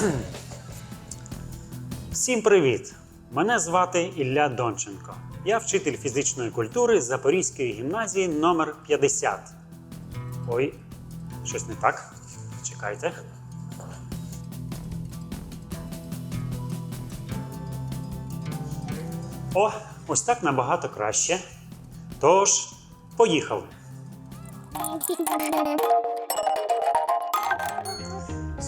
Всім привіт! Мене звати Ілля Донченко. Я вчитель фізичної культури Запорізької гімназії номер 50. Ой, щось не так. Чекайте. О, ось так набагато краще. Тож, поїхали.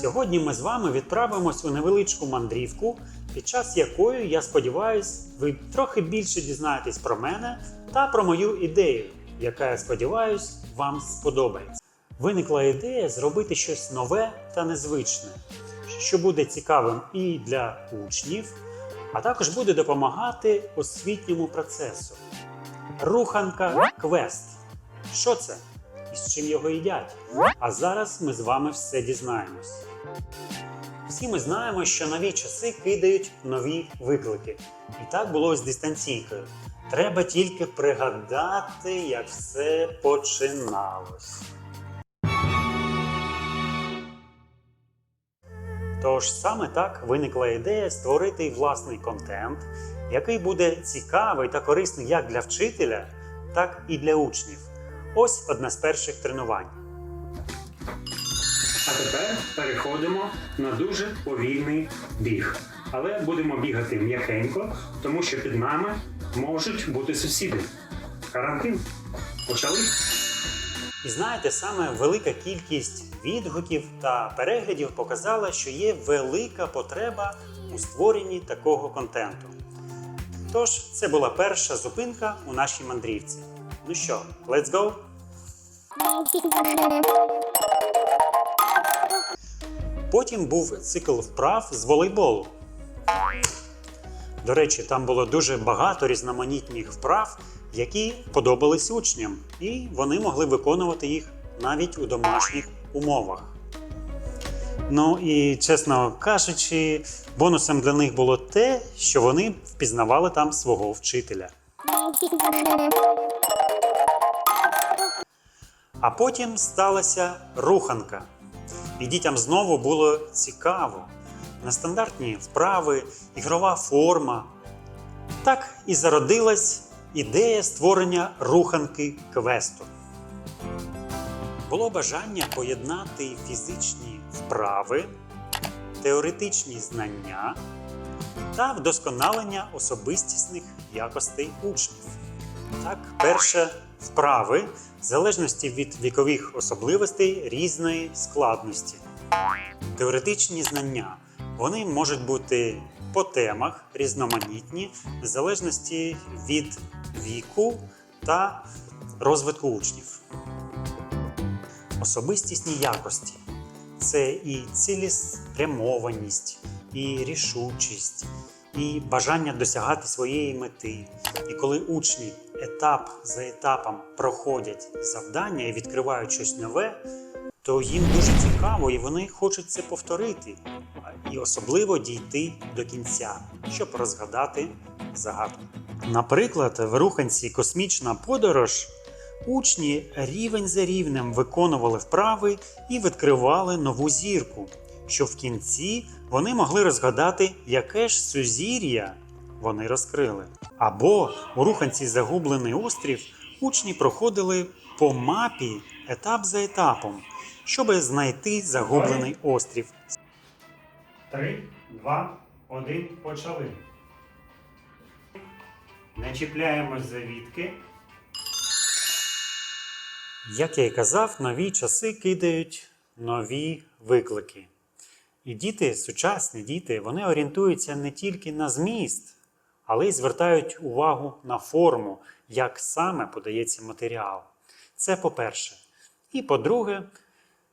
Сьогодні ми з вами відправимось у невеличку мандрівку, під час якої, я сподіваюсь, ви трохи більше дізнаєтесь про мене та про мою ідею, яка, я сподіваюсь, вам сподобається. Виникла ідея зробити щось нове та незвичне, що буде цікавим і для учнів, а також буде допомагати освітньому процесу. Руханка квест. Що це? І з чим його їдять? А зараз ми з вами все дізнаємось. Всі ми знаємо, що нові часи кидають нові виклики. І так було з дистанційкою. Треба тільки пригадати, як все починалось. Тож саме так виникла ідея створити власний контент, який буде цікавий та корисний як для вчителя, так і для учнів. Ось одне з перших тренувань. А тепер переходимо на дуже повільний біг. Але будемо бігати м'якенько, тому що під нами можуть бути сусіди. Карантин. Почали? І знаєте, саме велика кількість відгуків та переглядів показала, що є велика потреба у створенні такого контенту. Тож, це була перша зупинка у нашій мандрівці. Ну що, let's go! Потім був цикл вправ з волейболу. До речі, там було дуже багато різноманітних вправ, які подобались учням, і вони могли виконувати їх навіть у домашніх умовах. Ну і чесно кажучи, бонусом для них було те, що вони впізнавали там свого вчителя. А потім сталася руханка. І дітям знову було цікаво. Нестандартні вправи, ігрова форма. Так і зародилась ідея створення руханки квесту. Було бажання поєднати фізичні вправи, теоретичні знання та вдосконалення особистісних якостей учнів. Так, перше вправи в залежності від вікових особливостей різної складності. Теоретичні знання вони можуть бути по темах різноманітні в залежності від віку та розвитку учнів. Особистісні якості це і цілеспрямованість, і рішучість, і бажання досягати своєї мети. І коли учні етап за етапом проходять завдання і відкривають щось нове, то їм дуже цікаво і вони хочуть це повторити, і особливо дійти до кінця, щоб розгадати загадку. Наприклад, в руханці Космічна подорож учні рівень за рівнем виконували вправи і відкривали нову зірку, що в кінці вони могли розгадати, яке ж сузір'я вони розкрили. Або у руханці Загублений острів учні проходили по мапі етап за етапом, щоб знайти загублений острів. Три, два, один, почали. Не чіпляємось за вітки. Як я й казав, нові часи кидають нові виклики. І діти, сучасні діти, вони орієнтуються не тільки на зміст, але й звертають увагу на форму, як саме подається матеріал. Це по-перше. І по-друге,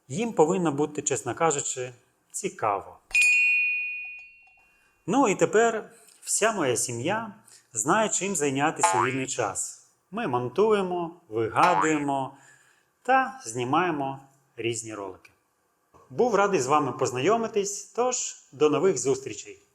їм повинно бути, чесно кажучи, цікаво. Ну і тепер вся моя сім'я знає, чим зайнятися у вільний час. Ми монтуємо, вигадуємо та знімаємо різні ролики. Був радий з вами познайомитись, тож до нових зустрічей!